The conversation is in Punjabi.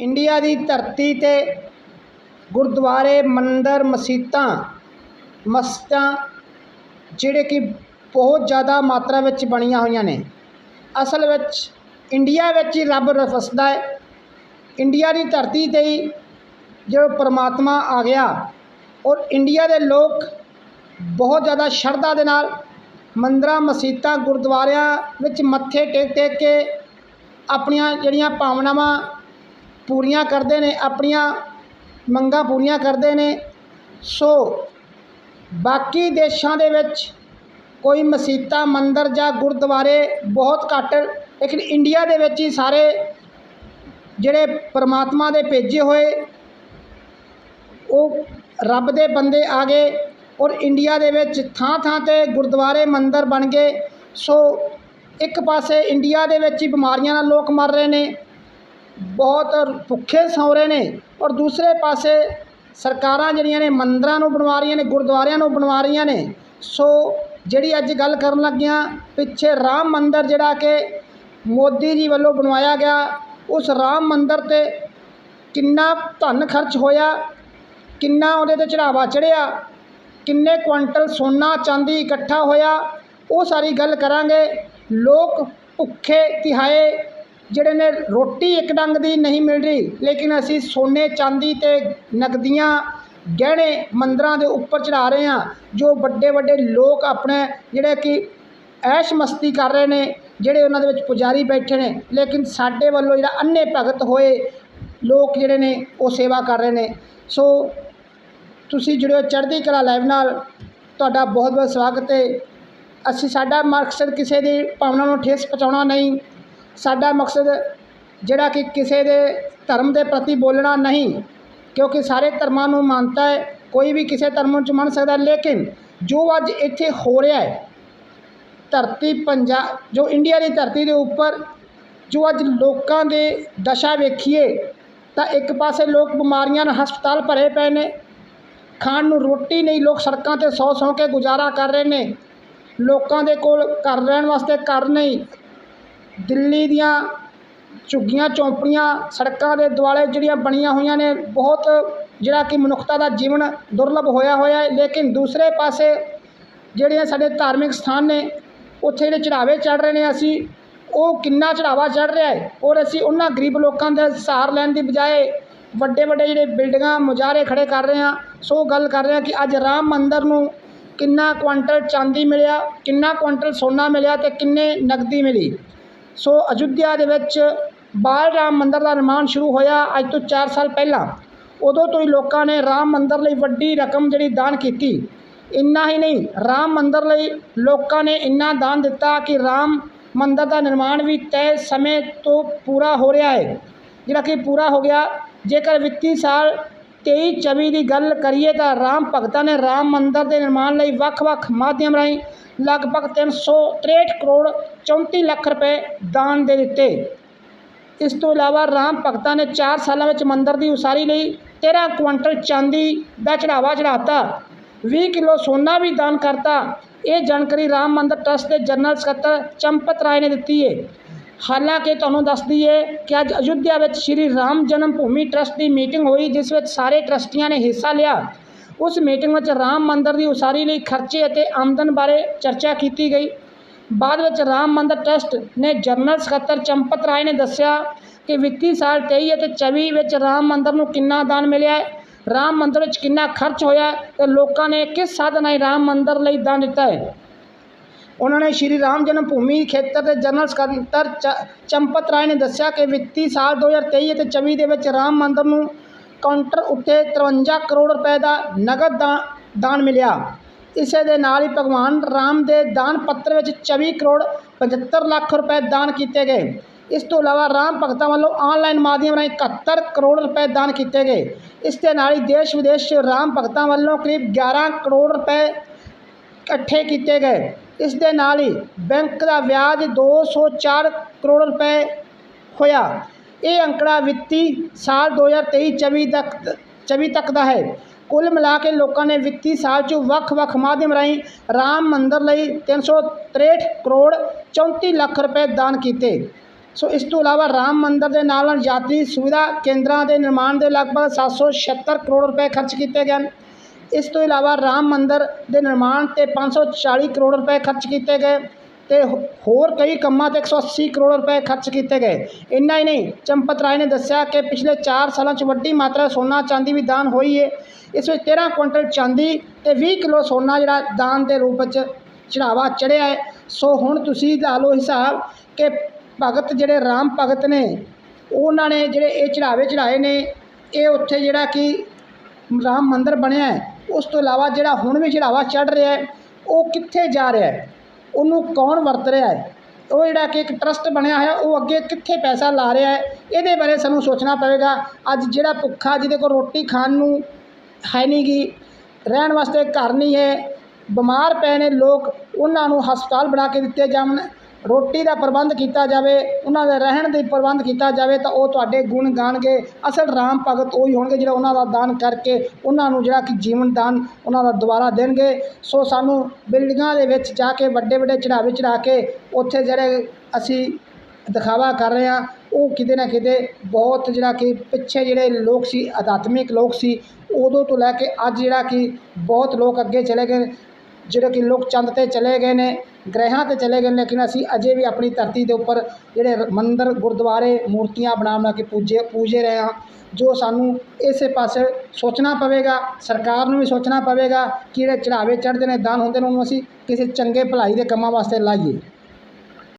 ਇੰਡੀਆ ਦੀ ਧਰਤੀ 'ਤੇ ਗੁਰਦੁਆਰੇ, ਮੰਦਰ, ਮਸੀਤਾਂ, ਮਸਜਿਦਾਂ ਜਿਹੜੇ ਕਿ ਬਹੁਤ ਜ਼ਿਆਦਾ ਮਾਤਰਾ ਵਿੱਚ ਬਣੀਆਂ ਹੋਈਆਂ ਨੇ। ਅਸਲ ਵਿੱਚ ਇੰਡੀਆ ਵਿੱਚ ਹੀ ਰੱਬ ਰ- ਵਸਦਾ ਹੈ। ਇੰਡੀਆ ਦੀ ਧਰਤੀ 'ਤੇ ਹੀ ਜੋ ਪਰਮਾਤਮਾ ਆ ਗਿਆ ਔਰ ਇੰਡੀਆ ਦੇ ਲੋਕ ਬਹੁਤ ਜ਼ਿਆਦਾ ਸ਼ਰਧਾ ਦੇ ਨਾਲ ਮੰਦਰਾਂ, ਮਸੀਤਾਂ, ਗੁਰਦੁਆਰਿਆਂ ਵਿੱਚ ਮੱਥੇ ਟੇਕ ਟੇਕ ਕੇ ਆਪਣੀਆਂ ਜਿਹੜੀਆਂ ਭਾਵਨਾਵਾਂ ਪੂਰੀਆਂ ਕਰਦੇ ਨੇ, ਆਪਣੀਆਂ ਮੰਗਾਂ ਪੂਰੀਆਂ ਕਰਦੇ ਨੇ। ਸੋ ਬਾਕੀ ਦੇਸ਼ਾਂ ਦੇ ਵਿੱਚ ਕੋਈ ਮਸੀਤਾਂ ਮੰਦਰ ਜਾਂ ਗੁਰਦੁਆਰੇ ਬਹੁਤ ਘੱਟ ਲੇਕਿਨ ਇੰਡੀਆ ਦੇ ਵਿੱਚ ਹੀ ਸਾਰੇ ਜਿਹੜੇ ਪਰਮਾਤਮਾ ਦੇ ਭੇਜੇ ਹੋਏ, ਉਹ ਰੱਬ ਦੇ ਬੰਦੇ ਆ ਗਏ ਔਰ ਇੰਡੀਆ ਦੇ ਵਿੱਚ ਥਾਂ ਥਾਂ 'ਤੇ ਗੁਰਦੁਆਰੇ, ਮੰਦਰ ਬਣ ਗਏ। ਸੋ ਇੱਕ ਪਾਸੇ ਇੰਡੀਆ ਦੇ ਵਿੱਚ ਹੀ ਬਿਮਾਰੀਆਂ ਨਾਲ ਲੋਕ ਮਰ ਰਹੇ ਨੇ ਬਹੁਤ ਭੁੱਖੇ ਸੌ ਰਹੇ ਨੇ ਔਰ ਦੂਸਰੇ ਪਾਸੇ ਸਰਕਾਰਾਂ ਜਿਹੜੀਆਂ ਨੇ ਮੰਦਰਾਂ ਨੂੰ ਬਣਵਾ ਰਹੀਆਂ ਨੇ, ਗੁਰਦੁਆਰਿਆਂ ਨੂੰ ਬਣਵਾ ਰਹੀਆਂ ਨੇ, ਸੋ ਜਿਹੜੀ ਅੱਜ ਗੱਲ ਕਰਨ ਲੱਗਿਆਂ, ਪਿੱਛੇ ਰਾਮ ਮੰਦਰ ਜਿਹੜਾ ਕਿ ਮੋਦੀ ਜੀ ਵੱਲੋਂ ਬਣਵਾਇਆ ਗਿਆ, ਉਸ ਰਾਮ ਮੰਦਰ ਤੇ ਕਿੰਨਾ ਧਨ ਖਰਚ ਹੋਇਆ, ਕਿੰਨਾ ਉਹਦੇ ਤੇ ਚੜਾਵਾ ਚੜਿਆ ਕਿੰਨੇ ਕੁਆਂਟਲ ਸੋਨਾ ਚਾਂਦੀ ਇਕੱਠਾ ਹੋਇਆ, ਉਹ ਸਾਰੀ ਗੱਲ ਕਰਾਂਗੇ। ਲੋਕ ਭੁੱਖੇ ਤਿਹਾਏ ਜਿਹੜੇ ਨੇ ਰੋਟੀ ਇੱਕ ਡੰਗ ਦੀ ਨਹੀਂ ਮਿਲ ਰਹੀ, ਲੇਕਿਨ ਅਸੀਂ ਸੋਨੇ, ਚਾਂਦੀ ਤੇ ਨਕਦੀਆਂ ਗਹਿਣੇ ਮੰਦਰਾਂ ਦੇ ਉੱਪਰ ਚੜਾ ਰਹੇ ਹਾਂ, ਜੋ ਵੱਡੇ ਵੱਡੇ ਲੋਕ ਆਪਣੇ ਜਿਹੜੇ ਕਿ ਐਸ਼ ਮਸਤੀ ਕਰ ਰਹੇ ਨੇ, ਜਿਹੜੇ ਉਹਨਾਂ ਦੇ ਵਿੱਚ ਪੁਜਾਰੀ ਬੈਠੇ ਨੇ, ਲੇਕਿਨ ਸਾਡੇ ਵੱਲੋਂ ਜਿਹੜਾ ਅੰਨੇ ਭਗਤ ਹੋਏ ਲੋਕ ਜਿਹੜੇ ਨੇ, ਉਹ ਸੇਵਾ ਕਰ ਰਹੇ ਨੇ। ਸੋ ਤੁਸੀਂ ਜੁੜਿਓ ਚੜ੍ਹਦੀ ਕਲਾ ਲਾਈਵ ਨਾਲ, ਤੁਹਾਡਾ ਬਹੁਤ ਬਹੁਤ ਸਵਾਗਤ ਹੈ। ਅਸੀਂ ਸਾਡਾ ਮਕਸਦ ਕਿਸੇ ਦੀ ਭਾਵਨਾ ਨੂੰ ਠੇਸ ਪਹੁੰਚਾਉਣਾ ਨਹੀਂ ਸਾਡਾ ਮਕਸਦ ਜਿਹੜਾ ਕਿ ਕਿਸੇ ਦੇ ਧਰਮ ਦੇ ਪ੍ਰਤੀ ਬੋਲਣਾ ਨਹੀਂ, ਕਿਉਂਕਿ ਸਾਰੇ ਧਰਮਾਂ ਨੂੰ ਮਾਨਤਾ ਹੈ, ਕੋਈ ਵੀ ਕਿਸੇ ਧਰਮ ਨੂੰ ਮੰਨ ਸਕਦਾ, ਲੇਕਿਨ ਜੋ ਅੱਜ ਇੱਥੇ ਹੋ ਰਿਹਾ ਹੈ, ਧਰਤੀ ਪੰਜਾ, ਜੋ ਇੰਡੀਆ ਦੀ ਧਰਤੀ ਦੇ ਉੱਪਰ ਜੋ ਅੱਜ ਲੋਕਾਂ ਦੇ ਦਸ਼ਾ ਵੇਖੀਏ, ਤਾਂ ਇੱਕ ਪਾਸੇ ਲੋਕ ਬਿਮਾਰੀਆਂ ਨਾਲ ਹਸਪਤਾਲ ਭਰੇ ਪਏ ਨੇ, ਖਾਣ ਨੂੰ ਰੋਟੀ ਨਹੀਂ, ਲੋਕ ਸੜਕਾਂ ਤੇ ਸੌ ਸੌ ਕੇ ਗੁਜ਼ਾਰਾ ਕਰ ਰਹੇ ਨੇ, ਲੋਕਾਂ ਦੇ ਕੋਲ ਘਰ ਰਹਿਣ ਵਾਸਤੇ ਘਰ ਨਹੀਂ ਦਿੱਲੀ ਦੀਆਂ ਝੁੱਗੀਆਂ, ਚੌਂਪੜੀਆਂ, ਸੜਕਾਂ ਦੇ ਦੁਆਲੇ ਜਿਹੜੀਆਂ ਬਣੀਆਂ ਹੋਈਆਂ ਨੇ, ਬਹੁਤ ਜਿਹੜਾ ਕਿ ਮਨੁੱਖਤਾ ਦਾ ਜੀਵਨ ਦੁਰਲਭ ਹੋਇਆ ਹੋਇਆ ਹੈ। ਲੇਕਿਨ ਦੂਸਰੇ ਪਾਸੇ ਜਿਹੜੀਆਂ ਸਾਡੇ ਧਾਰਮਿਕ ਸਥਾਨ ਨੇ, ਉੱਥੇ ਜਿਹੜੇ ਚੜਾਵੇ ਚੜ ਰਹੇ ਨੇ ਅਸੀਂ, ਉਹ ਕਿੰਨਾ ਚੜਾਵਾ ਚੜ ਰਿਹਾ ਹੈ? ਔਰ ਅਸੀਂ ਉਹਨਾਂ ਗਰੀਬ ਲੋਕਾਂ ਦਾ ਸਹਾਰ ਲੈਣ ਦੀ ਬਜਾਏ ਵੱਡੇ ਵੱਡੇ ਜਿਹੜੇ ਬਿਲਡਿੰਗਾਂ, ਮੁਜ਼ਾਹਰੇ ਖੜੇ ਕਰ ਰਹੇ ਹਾਂ। ਸੋ ਗੱਲ ਕਰ ਰਹੇ ਹਾਂ ਕਿ ਅੱਜ ਰਾਮ ਮੰਦਰ ਨੂੰ ਕਿੰਨਾ ਕੁਆਂਟਲ ਚਾਂਦੀ ਮਿਲਿਆ, ਕਿੰਨਾ ਕੁਆਂਟਲ ਸੋਨਾ ਮਿਲਿਆ ਤੇ ਕਿੰਨੇ ਨਗਦੀ ਮਿਲੀ। ਸੋ ਅਯੁੱਧਿਆ ਦੇ ਵਿੱਚ ਬਾਲ ਰਾਮ ਮੰਦਰ ਦਾ ਨਿਰਮਾਣ ਸ਼ੁਰੂ ਹੋਇਆ ਅੱਜ ਤੋਂ 4 ਸਾਲ ਪਹਿਲਾਂ। ਉਦੋਂ ਤੋਂ ਹੀ ਲੋਕਾਂ ਨੇ ਰਾਮ ਮੰਦਰ ਲਈ ਵੱਡੀ ਰਕਮ ਜਿਹੜੀ ਦਾਨ ਕੀਤੀ। ਇੰਨਾ ਹੀ ਨਹੀਂ, ਰਾਮ ਮੰਦਰ ਲਈ ਲੋਕਾਂ ਨੇ ਇੰਨਾ ਦਾਨ ਦਿੱਤਾ ਕਿ ਰਾਮ ਮੰਦਰ ਦਾ ਨਿਰਮਾਣ ਵੀ ਤੈਅ ਸਮੇਂ ਤੋਂ ਪੂਰਾ ਹੋ ਰਿਹਾ ਹੈ। ਜਿਹੜਾ ਕਿ ਪੂਰਾ ਹੋ ਗਿਆ, ਜੇਕਰ ਵਿੱਤੀ ਸਾਲ 23 24 ਦੀ ਗੱਲ ਕਰੀਏ ਤਾਂ ਰਾਮ ਭਗਤਾਂ ਨੇ ਰਾਮ ਮੰਦਰ ਦੇ ਨਿਰਮਾਣ ਲਈ ਵੱਖ-ਵੱਖ ਮਾਧਿਅਮ ਰਾਹੀਂ ਲਗਭਗ 363 ਕਰੋੜ 34 ਲੱਖ ਰੁਪਏ ਦਾਨ ਦੇ ਦਿੱਤੇ ਇਸ ਤੋਂ ਇਲਾਵਾ ਰਾਮ ਭਗਤਾਂ ਨੇ 4 ਸਾਲਾਂ ਵਿੱਚ ਮੰਦਰ ਦੀ ਉਸਾਰੀ ਲਈ 13 ਕੁਆਂਟਲ ਚਾਂਦੀ ਦਾ ਚੜਾਵਾ ਚੜਾਤਾ 20 ਕਿਲੋ ਸੋਨਾ ਵੀ ਦਾਨ ਕਰਤਾ ਇਹ ਜਾਣਕਾਰੀ ਰਾਮ ਮੰਦਰ ਟਰਸਟ ਦੇ ਜਨਰਲ ਸਕੱਤਰ ਚੰਪਤ ਰਾਏ ਨੇ ਦਿੱਤੀ ਹੈ ਹਾਲਾਂਕਿ ਤੁਹਾਨੂੰ ਦੱਸ ਦਈਏ ਕਿ ਅੱਜ ਅਯੁੱਧਿਆ ਵਿੱਚ ਸ਼੍ਰੀ ਰਾਮ ਜਨਮ ਭੂਮੀ ਟਰਸਟ ਦੀ ਮੀਟਿੰਗ ਹੋਈ ਜਿਸ ਵਿੱਚ ਸਾਰੇ ਟਰਸਟੀਆਂ ਨੇ ਹਿੱਸਾ ਲਿਆ ਉਸ ਮੀਟਿੰਗ ਵਿੱਚ ਰਾਮ ਮੰਦਰ ਦੀ ਉਸਾਰੀ ਲਈ ਖਰਚੇ ਅਤੇ ਆਮਦਨ ਬਾਰੇ ਚਰਚਾ ਕੀਤੀ ਗਈ ਬਾਅਦ ਵਿੱਚ ਰਾਮ ਮੰਦਰ ਟਰਸਟ ਨੇ ਜਨਰਲ ਸਕੱਤਰ ਚੰਪਤ ਰਾਏ ਨੇ ਦੱਸਿਆ ਕਿ ਵਿੱਤੀ ਸਾਲ 23 ਅਤੇ 24 ਵਿੱਚ ਰਾਮ ਮੰਦਰ ਨੂੰ ਕਿੰਨਾ ਦਾਨ ਮਿਲਿਆ ਹੈ? ਰਾਮ ਮੰਦਰ ਵਿੱਚ ਕਿੰਨਾ ਖਰਚ ਹੋਇਆ ਹੈ ਤੇ ਲੋਕਾਂ ਨੇ ਕਿਸ ਸਾਧਨ ਨਾਲ ਰਾਮ ਮੰਦਰ ਲਈ ਦਾਨ ਦਿੱਤਾ ਹੈ? ਉਹਨਾਂ ਨੇ ਸ਼੍ਰੀ ਰਾਮ ਜਨਮ ਭੂਮੀ ਖੇਤਰ ਦੇ ਜਨਰਲ ਸਕੱਤਰ ਚ- ਚੰਪਤ ਰਾਏ ਨੇ ਦੱਸਿਆ ਕਿ ਵਿੱਤੀ ਸਾਲ 2023 ਅਤੇ 24 ਦੇ ਵਿੱਚ ਰਾਮ ਮੰਦਰ ਨੂੰ ਕਾਊਂਟਰ ਉੱਤੇ 53 ਕਰੋੜ ਰੁਪਏ ਦਾ ਨਗਦ ਦਾ, ਦਾਨ ਮਿਲਿਆ। ਇਸੇ ਦੇ ਨਾਲ ਹੀ ਭਗਵਾਨ ਰਾਮ ਦੇ ਦਾਨ ਪੱਤਰ ਵਿੱਚ 24 ਕਰੋੜ 75 ਲੱਖ ਰੁਪਏ ਦਾਨ ਕੀਤੇ ਗਏ। ਇਸ ਤੋਂ ਇਲਾਵਾ ਰਾਮ ਭਗਤਾਂ ਵੱਲੋਂ ਆਨਲਾਈਨ ਮਾਧਿਅਮ ਰਾਹੀਂ 71 ਕਰੋੜ ਰੁਪਏ ਦਾਨ ਕੀਤੇ ਗਏ। ਇਸ ਦੇ ਨਾਲ ਹੀ ਦੇਸ਼ ਵਿਦੇਸ਼ 'ਚ ਰਾਮ ਭਗਤਾਂ ਵੱਲੋਂ ਕਰੀਬ 11 ਕਰੋੜ ਰੁਪਏ ਇਕੱਠੇ ਕੀਤੇ ਗਏ। ਇਸ ਦੇ ਨਾਲ ਹੀ ਬੈਂਕ ਦਾ ਵਿਆਜ 204 ਕਰੋੜ ਰੁਪਏ ਹੋਇਆ। ਇਹ ਅੰਕੜਾ ਵਿੱਤੀ ਸਾਲ 2023-24 ਤੱਕ 24 ਤੱਕ ਦਾ ਹੈ। ਕੁੱਲ ਮਿਲਾ ਕੇ ਲੋਕਾਂ ਨੇ ਵਿੱਤੀ ਸਾਲ 'ਚ ਵੱਖ-ਵੱਖ ਮਾਧਿਅਮ ਰਾਹੀਂ ਰਾਮ ਮੰਦਰ ਲਈ 363 ਕਰੋੜ 34 ਲੱਖ ਰੁਪਏ ਦਾਨ ਕੀਤੇ। ਸੋ ਇਸ ਤੋਂ ਇਲਾਵਾ ਰਾਮ ਮੰਦਰ ਦੇ ਨਾਲ ਨਾਲ ਯਾਤਰੀ ਸੁਵਿਧਾ ਕੇਂਦਰਾਂ ਦੇ ਨਿਰਮਾਣ ਦੇ ਲਗਭਗ 776 ਕਰੋੜ ਰੁਪਏ ਖਰਚ ਕੀਤੇ ਗਏ ਹਨ। ਇਸ ਤੋਂ ਇਲਾਵਾ ਰਾਮ ਮੰਦਰ ਦੇ ਨਿਰਮਾਣ ਤੇ 540 ਕਰੋੜ ਰੁਪਏ ਖਰਚ ਕੀਤੇ ਗਏ। ਤੇ ਹੋਰ ਕਈ ਕੰਮਾਂ ਤੇ 180 ਕਰੋੜ ਰੁਪਏ ਖਰਚ ਕੀਤੇ ਗਏ। ਇੰਨਾ ਹੀ ਨਹੀਂ, ਚੰਪਤ ਰਾਏ ਨੇ ਦੱਸਿਆ ਕਿ ਪਿਛਲੇ 4 ਸਾਲਾਂ 'ਚ ਵੱਡੀ ਮਾਤਰਾ ਸੋਨਾ ਚਾਂਦੀ ਵੀ ਦਾਨ ਹੋਈ ਹੈ ਇਸ ਵਿੱਚ 13 ਕੁਇੰਟਲ ਚਾਂਦੀ ਤੇ 20 ਕਿਲੋ ਸੋਨਾ ਜਿਹੜਾ ਦਾਨ ਦੇ ਰੂਪ ਵਿੱਚ ਚੜਾਵਾ ਚੜਿਆ ਹੈ ਸੋ ਹੁਣ ਤੁਸੀਂ ਲਾ ਲਓ ਹਿਸਾਬ ਕਿ ਭਗਤ ਜਿਹੜੇ ਰਾਮ ਭਗਤ ਨੇ, ਉਹਨਾਂ ਨੇ ਜਿਹੜੇ ਇਹ ਚੜਾਵੇ ਚੜਾਏ ਨੇ, ਇਹ ਉੱਥੇ ਜਿਹੜਾ ਕਿ ਰਾਮ ਮੰਦਿਰ ਬਣਿਆ ਹੈ ਉਸ ਤੋਂ ਇਲਾਵਾ ਜਿਹੜਾ ਹੁਣ ਵੀ ਚੜਾਵਾ ਚੜ ਰਿਹਾ ਹੈ ਉਹ ਕਿੱਥੇ ਜਾ ਰਿਹਾ ਹੈ ਉਹਨੂੰ ਕੌਣ ਵਰਤ ਰਿਹਾ ਹੈ? ਉਹ ਜਿਹੜਾ ਕਿ ਇੱਕ ਟਰਸਟ ਬਣਿਆ ਹੋਇਆ, ਉਹ ਅੱਗੇ ਕਿੱਥੇ ਪੈਸਾ ਲਾ ਰਿਹਾ ਹੈ? ਇਹਦੇ ਬਾਰੇ ਸਾਨੂੰ ਸੋਚਣਾ ਪਵੇਗਾ। ਅੱਜ ਜਿਹੜਾ ਭੁੱਖਾ, ਜਿਹਦੇ ਕੋਲ ਰੋਟੀ ਖਾਣ ਨੂੰ ਹੈ ਨਹੀਂ ਗੀ, ਰਹਿਣ ਵਾਸਤੇ ਘਰ ਨਹੀਂ ਹੈ, ਬਿਮਾਰ ਪਏ ਨੇ ਲੋਕ, ਉਹਨਾਂ ਨੂੰ ਹਸਪਤਾਲ ਬਣਾ ਕੇ ਦਿੱਤੇ ਜਾਣ। ਰੋਟੀ ਦਾ ਪ੍ਰਬੰਧ ਕੀਤਾ ਜਾਵੇ, ਉਹਨਾਂ ਦੇ ਰਹਿਣ ਦੇ ਪ੍ਰਬੰਧ ਕੀਤਾ ਜਾਵੇ, ਤਾਂ ਉਹ ਤੁਹਾਡੇ ਗੁਣ ਗਾਣਗੇ। ਅਸਲ ਰਾਮ ਭਗਤ ਉਹੀ ਹੋਣਗੇ ਜਿਹੜਾ ਉਹਨਾਂ ਦਾ ਦਾਨ ਕਰਕੇ ਉਹਨਾਂ ਨੂੰ ਜਿਹੜਾ ਕਿ ਜੀਵਨ ਦਾਨ ਉਹਨਾਂ ਦਾ ਦੁਬਾਰਾ ਦੇਣਗੇ। ਸੋ ਸਾਨੂੰ ਬਿਲਡਿੰਗਾਂ ਦੇ ਵਿੱਚ ਜਾ ਕੇ, ਵੱਡੇ ਵੱਡੇ ਚੜਾਵੇ ਚੜਾ ਕੇ, ਉੱਥੇ ਜਿਹੜੇ ਅਸੀਂ ਦਿਖਾਵਾ ਕਰ ਰਹੇ ਹਾਂ, ਉਹ ਕਿਤੇ ਨਾ ਕਿਤੇ ਬਹੁਤ ਜਿਹੜਾ ਕਿ ਪਿੱਛੇ ਜਿਹੜੇ ਲੋਕ ਸੀ ਅਧਾਤਮਿਕ ਲੋਕ ਸੀ, ਉਦੋਂ ਤੋਂ ਲੈ ਕੇ ਅੱਜ ਜਿਹੜਾ ਕਿ ਬਹੁਤ ਲੋਕ ਅੱਗੇ ਚਲੇ ਗਏ। ਜਿਹੜੇ ਕਿ ਲੋਕ ਚੰਦ ਤੇ ਚਲੇ ਗਏ ਨੇ, ਗ੍ਰਹਿਾਂ ਤੇ ਚਲੇ ਗਏ ਨੇ, ਲੇਕਿਨ ਅਸੀਂ ਅਜੇ ਵੀ ਆਪਣੀ ਧਰਤੀ ਦੇ ਉੱਪਰ ਜਿਹੜੇ ਮੰਦਰ, ਗੁਰਦੁਆਰੇ, ਮੂਰਤੀਆਂ ਬਣਾ ਬਣਾ ਕੇ ਪੂਜੇ ਪੂਜੇ ਰਹੇ ਹਾਂ, ਜੋ ਸਾਨੂੰ ਇਸੇ ਪਾਸੇ ਸੋਚਣਾ ਪਵੇਗਾ, ਸਰਕਾਰ ਨੂੰ ਵੀ ਸੋਚਣਾ ਪਵੇਗਾ ਕਿ ਜਿਹੜੇ ਚੜਾਵੇ ਚੜ੍ਹਦੇ ਨੇ, ਦਾਨ ਹੁੰਦੇ ਨੇ, ਉਹਨੂੰ ਅਸੀਂ ਕਿਸੇ ਚੰਗੇ ਭਲਾਈ ਦੇ ਕੰਮਾਂ ਵਾਸਤੇ ਲਾਈਏ।